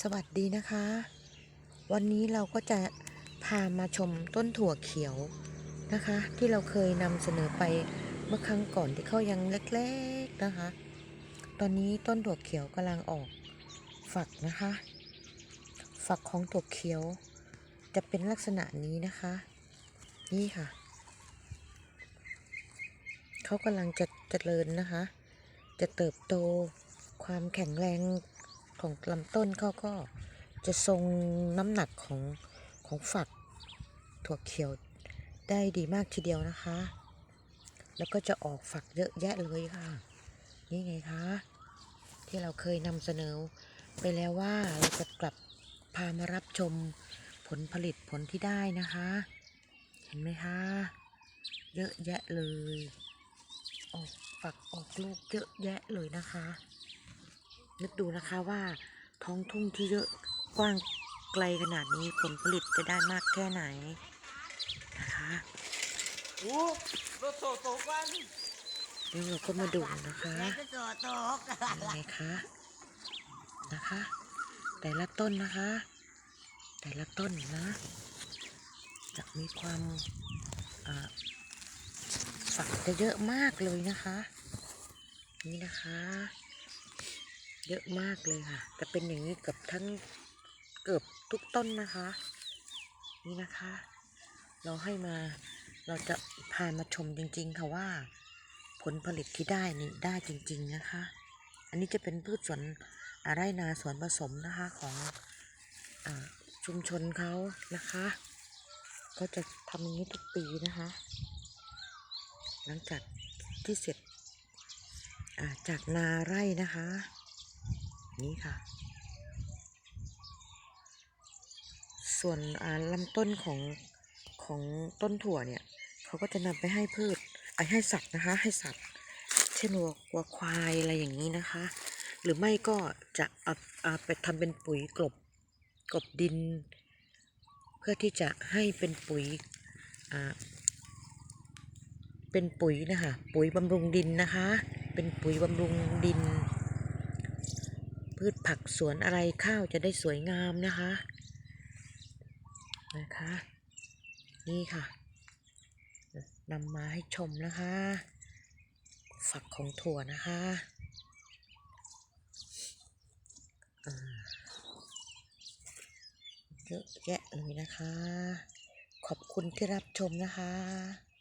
สวัสดีนะคะ วันนี้เราก็จะพามาชมต้นถั่วเขียวนะคะ ที่เราเคยนำเสนอไปเมื่อครั้งก่อนที่เขายังเล็กๆนะคะ ตอนนี้ต้นถั่วเขียวกำลังออกฝักนะคะ ฝักของถั่วเขียวจะเป็นลักษณะนี้นะคะ นี่ค่ะเขากำลังจะเจริญนะคะ จะเติบโตความแข็งแรง ของลำต้นเขาก็จะทรงน้ำหนักของของฝักถั่วเขียวได้ดีมากทีเดียวนะคะ แล้วก็จะออกฝักเยอะแยะเลยค่ะ นี่ไงคะ ที่เราเคยนำเสนอไปแล้วว่าเราจะกลับพามารับชมผลผลิตผลที่ได้นะคะ เห็นไหมคะ เยอะแยะเลย ออกฝักออกลูกเยอะแยะเลยนะคะ นึกดูนะคะว่าท้องทุ่งที่เยอะกว้างไกลขนาดนี้ผลผลิตจะได้มากแค่ไหนนะคะโอ้รถโตโตกันเดี๋ยวเราก็มาดูนะคะก็โตโตกัยังไงคะนะคะ แต่ละต้นนะคะ แต่ละต้นนะจะมีความฝักจะเยอะมากเลยนะคะ นี่นะคะ เยอะมากเลยค่ะ จะเป็นอย่างนี้กับทั้งเกือบทุกต้นนะคะ นี่นะคะ เราให้มาเราจะพามาชมจริงๆค่ะว่า ผลผลิตที่ได้นี่ได้จริง ๆนะคะ อันนี้จะเป็นพืชสวนอ่าไร่นาสวนผสมนะคะของอชุมชนเขานะคะ ก็จะทำอย่างนี้ทุกปีนะคะ หลังจากที่เสร็จจากนาไร่นะคะ นี่ค่ะ ส่วนลำต้นของของต้นถั่วเนี่ยเขาก็จะนำไปให้พืชไอ้ให้สัตว์นะคะ ให้สัตว์ เช่นวัววัวควายอะไรอย่างนี้นะคะ หรือไม่ก็จะเอาเอาไปทำเป็นปุ๋ยกลบกลบดิน เพื่อที่จะให้เป็นปุ๋ยอ่าเป็นปุ๋ยนะคะปุ๋ยบำรุงดินนะคะ เป็นปุ๋ยบำรุงดิน พืชผักสวนอะไรข้าวจะได้สวยงามนะคะนะคะ นี่ค่ะนำมาให้ชมนะคะ ฝักของถั่วนะคะเยอะแยะเลยนะคะ ขอบคุณที่รับชมนะคะ